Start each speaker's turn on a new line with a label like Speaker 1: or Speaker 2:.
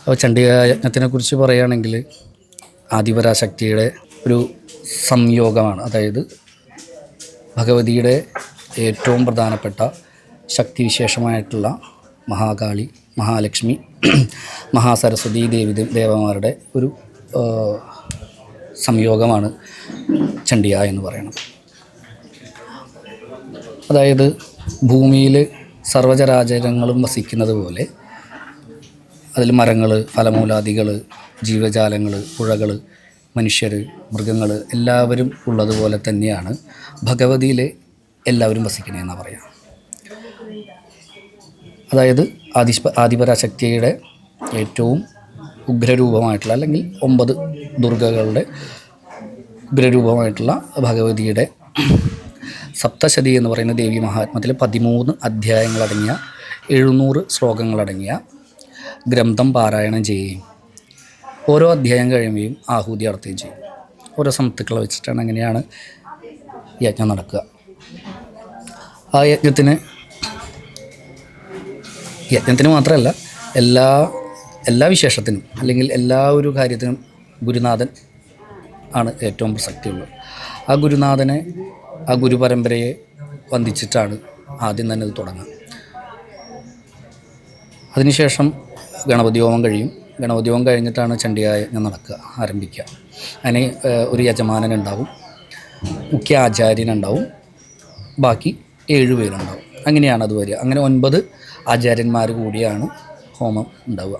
Speaker 1: അപ്പോൾ ചണ്ഡികായജ്ഞത്തിനെ കുറിച്ച് പറയുകയാണെങ്കിൽ ആദിപരാശക്തിയുടെ ഒരു സംയോഗമാണ്. അതായത് ഭഗവതിയുടെ ഏറ്റവും പ്രധാനപ്പെട്ട ശക്തിവിശേഷമായിട്ടുള്ള മഹാകാളി മഹാലക്ഷ്മി മഹാസരസ്വതി ദേവി ദേവന്മാരുടെ ഒരു സംയോഗമാണ് ചണ്ഡിക എന്ന് പറയുന്നത്. അതായത് ഭൂമിയിൽ സർവചരാചരങ്ങളും വസിക്കുന്നത് പോലെ അതിൽ മരങ്ങൾ ഫലമൂലാദികൾ ജീവജാലങ്ങൾ പുഴകൾ മനുഷ്യർ മൃഗങ്ങൾ എല്ലാവരും ഉള്ളതുപോലെ തന്നെയാണ് ഭഗവതിയിൽ എല്ലാവരും വസിക്കണമെന്നാണ് പറയാം. അതായത് ആദി ആദിപരാശക്തിയുടെ ഏറ്റവും ഉഗ്രരൂപമായിട്ടുള്ള അല്ലെങ്കിൽ ഒമ്പത് ദുർഗകളുടെ ഉഗ്രരൂപമായിട്ടുള്ള ഭഗവതിയുടെ സപ്തശതി എന്ന് പറയുന്ന ദേവി മഹാത്മത്തിലെ പതിമൂന്ന് അധ്യായങ്ങളടങ്ങിയ എഴുന്നൂറ് ശ്ലോകങ്ങളടങ്ങിയ ഗ്രന്ഥം പാരായണം ചെയ്യുകയും ഓരോ അധ്യായം കഴിയുകയും ആഹൂതി നടത്തുകയും ചെയ്യും. ഓരോ സമത്തുക്കളെ വെച്ചിട്ടാണ് അങ്ങനെയാണ് യജ്ഞം നടക്കുക. ആ യജ്ഞത്തിന് യജ്ഞത്തിന് മാത്രമല്ല എല്ലാ എല്ലാ വിശേഷത്തിനും അല്ലെങ്കിൽ എല്ലാ ഒരു കാര്യത്തിനും ഗുരുനാഥൻ ആണ് ഏറ്റവും പ്രസക്തിയുള്ളത്. ആ ഗുരുനാഥനെ ആ ഗുരുപരമ്പരയെ വന്ദിച്ചിട്ടാണ് ആദ്യം തന്നെ ഇത് തുടങ്ങുക. അതിനുശേഷം ഗണപതി ഹോമം കഴിയും. ഗണപതി ഹോമം കഴിഞ്ഞിട്ടാണ് ചണ്ഡികായജ്ഞം നടക്കുക ആരംഭിക്കുക. അതിന് ഒരു യജമാനൻ ഉണ്ടാവും മുഖ്യ ആചാര്യനുണ്ടാവും ബാക്കി ഏഴ് പേരുണ്ടാവും. അങ്ങനെയാണ് അത് വരിക. അങ്ങനെ ഒൻപത് ആചാര്യന്മാർ കൂടിയാണ് ഹോമം ഉണ്ടാവുക.